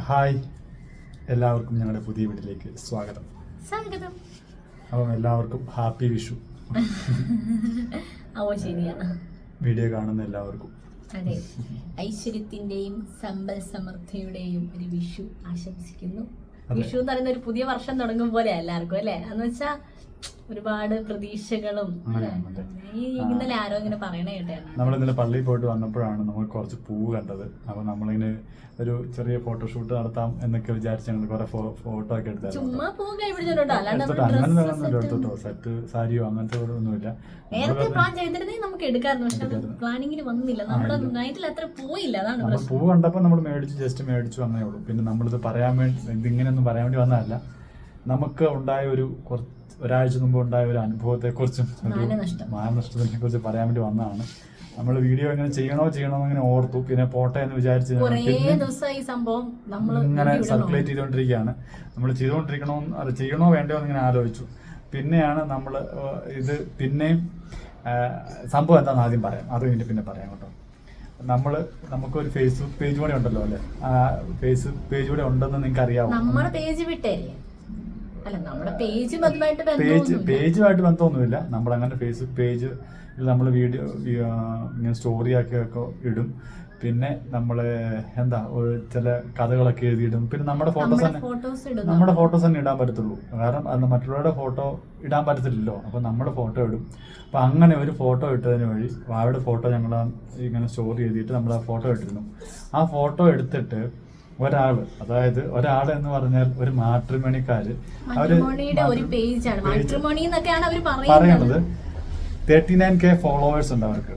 Hi. എല്ലാവർക്കും ഞങ്ങളുടെ പുതിയ വീട്ടിലേക്ക് സ്വാഗതം. സ്വാഗതം. അപ്പം എല്ലാവർക്കും ഹാപ്പി വിഷു. ഓ ശരിയാ. വീഡിയോ കാണുന്ന എല്ലാവർക്കും. അതെ. ഐശ്വര്യത്തിന്റെയും സമ്പൽ സമൃദ്ധിയുടെയും ഒരു വിഷു ആശംസിക്കുന്നു. വിഷു എന്ന് പറയുന്ന ഒരു പുതിയ വർഷം തുടങ്ങും പോലെ എല്ലാവർക്കും അല്ലെ? എന്ന് വെച്ചാ ഒരുപാട് പ്രതീക്ഷകളും ഇന്നലെ ആരോ ഇങ്ങനെ പറയണ നമ്മൾ ഇന്നലെ പള്ളിയിൽ പോയിട്ട് വന്നപ്പോഴാണ് നമ്മൾ കുറച്ച് പൂവ് കണ്ടത്. അപ്പൊ നമ്മളിങ്ങനെ ഒരു ചെറിയ ഫോട്ടോഷൂട്ട് നടത്താം എന്നൊക്കെ വിചാരിച്ച് ഞങ്ങൾ കുറെ ഫോട്ടോ ഒക്കെ എടുത്തിട്ട് സെറ്റ് സാരിയോ അങ്ങനത്തെ ഒന്നുമില്ല. നേരത്തെ പ്ലാൻ ചെയ്തിരുന്നെങ്കിൽ നമുക്ക് എടുക്കാമായിരുന്നു. പക്ഷെ അത് പ്ലാനിങ്ങിന് വന്നില്ല. നമ്മുടെ നൈറ്റിൽ അത്ര പോയില്ല. അതാണ് നമ്മൾ പൂ കണ്ടപ്പോൾ നമ്മൾ മേടിച്ചു ജസ്റ്റ് മേടിച്ചു വന്നേ ഉള്ളൂ. പിന്നെ നമ്മളിത് പറയാൻ വേണ്ടി ഇതിങ്ങനെയൊന്നും പറയാൻ വേണ്ടി വന്നതല്ല. നമുക്ക് ഉണ്ടായ ഒരു കുറച്ച് ഒരാഴ്ച മുമ്പ് ഉണ്ടായ ഒരു അനുഭവത്തെ കുറിച്ചും മാനനഷ്ടം. മാനനഷ്ടത്തിനെ കുറിച്ച് പറയാൻ വേണ്ടി വന്നതാണ്. നമ്മൾ വീഡിയോ ഇങ്ങനെ ചെയ്യണോ ചെയ്യണോ അങ്ങനെ ഇങ്ങനെ ഓർത്തു. പിന്നെ പോട്ടെ എന്ന് വിചാരിച്ച് ഇങ്ങനെ സർക്കുലേറ്റ് ചെയ്തുകൊണ്ടിരിക്കുകയാണ്. നമ്മൾ ചെയ്തുകൊണ്ടിരിക്കണോ ചെയ്യണോ വേണ്ടോ എന്ന് ഇങ്ങനെ ആലോചിച്ചു. പിന്നെയാണ് നമ്മൾ ഇത് പിന്നെയും സംഭവം എന്താണെന്ന് ആദ്യം പറയാം. അത് കഴിഞ്ഞിട്ട് പിന്നെ പറയാം കേട്ടോ. നമ്മൾ നമുക്കൊരു ഫേസ്ബുക്ക് പേജ് കൂടെ ഉണ്ടല്ലോ അല്ലേ? ആ ഫേസ്ബുക്ക് പേജ് കൂടെ ഉണ്ടെന്ന് നിങ്ങൾക്ക് അറിയാമോ നമ്മുടെ പേജ് വിട്ടേരെ. അല്ല നമ്മുടെ പേജ് അതുമായിട്ട് പേജ് പേജുമായിട്ട് ബന്ധമൊന്നുമില്ല. നമ്മൾ അങ്ങനെ ഫേസ്ബുക്ക് പേജ് നമ്മൾ വീഡിയോ ഇങ്ങനെ സ്റ്റോറി ആക്കിയൊക്കെ ഇടും. പിന്നെ നമ്മൾ എന്താ ചില കഥകളൊക്കെ എഴുതിയിടും. പിന്നെ നമ്മുടെ ഫോട്ടോസ് തന്നെ നമ്മുടെ ഫോട്ടോസ് തന്നെ ഇടാൻ പറ്റത്തുള്ളൂ. കാരണം അത് മറ്റുള്ളവരുടെ ഫോട്ടോ ഇടാൻ പറ്റത്തില്ലല്ലോ. അപ്പോൾ നമ്മുടെ ഫോട്ടോ ഇടും. അപ്പോൾ അങ്ങനെ ഒരു ഫോട്ടോ ഇട്ടതിന് വഴി വാവയുടെ ഫോട്ടോ ഞങ്ങൾ ഇങ്ങനെ സ്റ്റോർ ചെയ്തിട്ട് നമ്മൾ ആ ഫോട്ടോ ഇട്ടിരുന്നു. ആ ഫോട്ടോ എടുത്തിട്ട് ഒരാൾ. അതായത് ഒരാൾ എന്ന് പറഞ്ഞാൽ ഒരു മാട്രിമണിക്കാര് പറയണത് പറയുന്നത്. തേർട്ടി നയൻ കെ ഫോളോവേഴ്സ് ഉണ്ട് അവർക്ക്.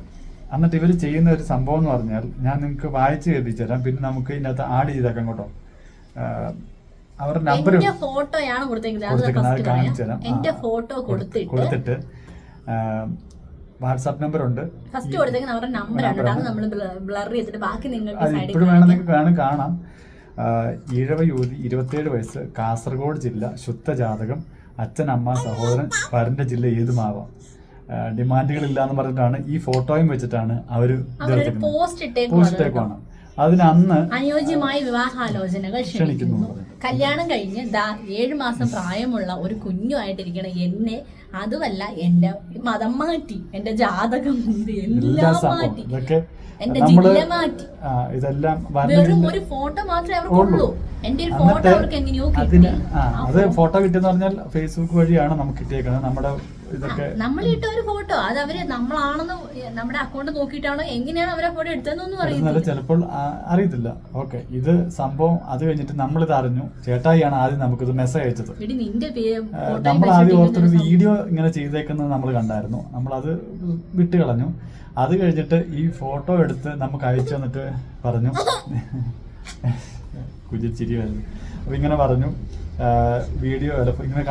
എന്നിട്ട് ഇവർ ചെയ്യുന്ന ഒരു സംഭവം എന്ന് പറഞ്ഞാൽ ഞാൻ നിങ്ങൾക്ക് വായിച്ച് കേൾപ്പിച്ചു തരാം. പിന്നെ നമുക്ക് ഇതിനകത്ത് ആഡ് ചെയ്തേക്കാം കേട്ടോ. അവരുടെ നമ്പർ ഫോട്ടോയാണ് കൊടുത്തേക്കുന്നത്. ഫോട്ടോ കൊടുത്തിട്ട് വാട്സാപ്പ് നമ്പർ ഉണ്ട് ഫസ്റ്റ് കൊടുത്തേക്കുന്ന അവരുടെ നമ്പറാണ് നമ്മൾ ബ്ലർ ചെയ്തിട്ട് ബാക്കി നിങ്ങൾക്ക് ഇപ്പോഴും കാണാം. ഈഴവ യുവതി ഇരുപത്തിയേഴ് വയസ്സ് കാസർഗോഡ് ജില്ല ശുദ്ധജാതകം അച്ഛൻ അമ്മ സഹോദരൻ വരന്റെ ജില്ല ഏതുമാവാം? ഡിമാൻഡുകൾ ഇല്ലാന്ന് പറഞ്ഞിട്ടാണ് ഈ ഫോട്ടോയും വെച്ചിട്ടാണ് അവർ അവരൊരു പോസ്റ്റ് പോസ്റ്റ് ഇട്ടേക്കുന്നത് ഇട്ടേക്കുവാണ് അതിന് അന്ന് അനുയോജ്യമായ വിവാഹാലോചനകൾ ക്ഷണിക്കുന്നു. കല്യാണം കഴിഞ്ഞ് ദാ ഏഴു മാസം പ്രായമുള്ള ഒരു കുഞ്ഞുമായിട്ടിരിക്കണ എന്നെ അതുമല്ല എന്റെ മതം മാറ്റി എന്റെ ജാതകം എല്ലാം മാറ്റി. എന്റെ ജില്ല മാറ്റി. ഇതെല്ലാം വെറും ഒരു ഫോട്ടോ മാത്രമേ അവർക്കുള്ളൂ. എന്റെ ഒരു ഫോട്ടോ അവർക്ക് എങ്ങനെയോ കിട്ടി. അത് ഫോട്ടോ കിട്ടിയെന്ന് പറഞ്ഞാൽ ഫേസ്ബുക്ക് വഴിയാണ് നമുക്ക് കിട്ടിയേക്കുന്നത്. നമ്മുടെ ഇതൊക്കെ നമ്മൾ ഇട്ട ഒരു ഫോട്ടോ അത് അവർ നമ്മളാണെന്ന് നമ്മുടെ അക്കൗണ്ട് നോക്കിയിട്ടാണോ എങ്ങനെയാണ് അവരെ ഫോട്ടോ എടുത്തതെന്നൊന്നും അറിയത്തില്ല. ചിലപ്പോൾ അറിയത്തില്ല. ഓക്കെ ഇത് സംഭവം അത് കഴിഞ്ഞിട്ട് നമ്മൾ ഇത് അറിഞ്ഞു. ചേട്ടായിയാണ് ആദ്യം നമുക്കിത് മെസ്സേജ് അയച്ചത്. നമ്മൾ ആദ്യം ഓർത്തൊരു വീഡിയോ ഇങ്ങനെ ചെയ്തേക്കുന്നത് നമ്മൾ കണ്ടായിരുന്നു. നമ്മൾ അത് വിട്ട് കളഞ്ഞു അത് കഴിഞ്ഞിട്ട് ഈ ഫോട്ടോ എടുത്ത് നമുക്ക് അയച്ചു തന്നിട്ട് പറഞ്ഞു. കുജിച്ചിരി വരുന്നു. അപ്പൊ ഇങ്ങനെ പറഞ്ഞു വീഡിയോ അല്ല, ഇങ്ങനെ